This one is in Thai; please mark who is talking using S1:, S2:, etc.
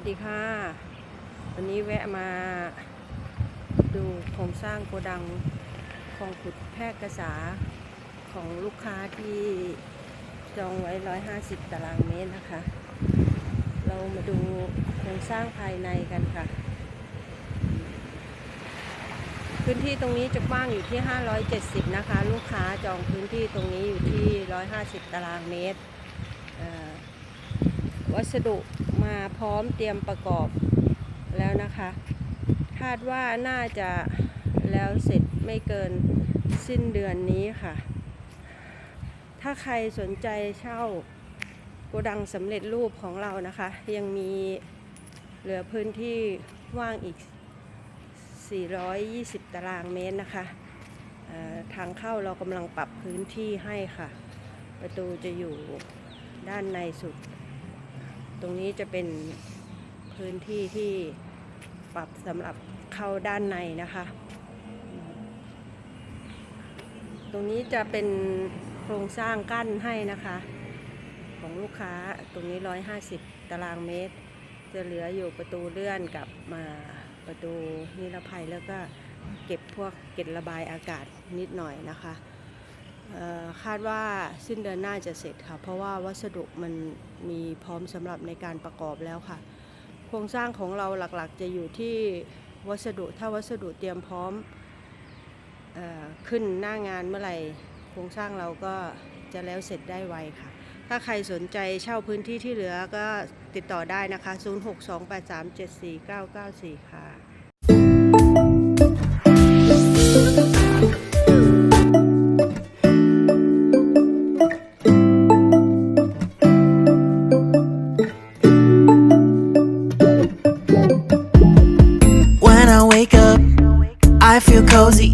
S1: วัสดีค่ะ วันนี้แวะมาดูโครงสร้างโกดังของขุดแพร่กษาของลูกค้าที่จองไว้ 150 ตารางเมตรนะคะ เรามาดูโครงสร้างภายในกันค่ะ พื้นที่ตรงนี้จะกว้างอยู่ที่ 570 นะคะ ลูกค้าจองพื้นที่ตรงนี้อยู่ที่ 150 ตารางเมตรเอ่อ วัสดุมาพร้อมเตรียมประกอบแล้วนะคะ คาดว่าน่าจะแล้วเสร็จไม่เกินสิ้นเดือนนี้ค่ะ ถ้าใครสนใจเช่าโกดังสำเร็จรูปของเรานะคะ ยังมีเหลือพื้นที่ว่างอีก 420 ตารางเมตรนะคะทางเข้าเรากำลังปรับพื้นที่ให้ค่ะ ประตูจะอยู่ด้านในสุด ตรงนี้จะเป็นพื้นที่ที่ปรับสำหรับเข้าด้านในนะคะ ตรงนี้จะเป็นโครงสร้างกั้นให้นะคะ ของลูกค้าตรงนี้ 150 ตารางเมตร จะเหลืออยู่ประตูเลื่อนกับมาประตูนิรภัยแล้วก็เก็บพวกเก็บระบายอากาศนิดหน่อยนะคะ คาดว่าสิ้นเดือนหน้าจะเสร็จค่ะ เพราะว่าวัสดุมันมีพร้อมสำหรับในการประกอบแล้วค่ะ โครงสร้างของเราหลักๆ จะอยู่ที่วัสดุถ้าวัสดุเตรียมพร้อมออขึ้นหน้างานเมื่อไหร่โครงสร้างเราก็จะแล้วเสร็จได้ไวค่ะ ถ้าใครสนใจเช่าพื้นที่ที่เหลือก็ติดต่อได้นะคะ 0628374994 ค่ะ
S2: I wake up, I feel cozy.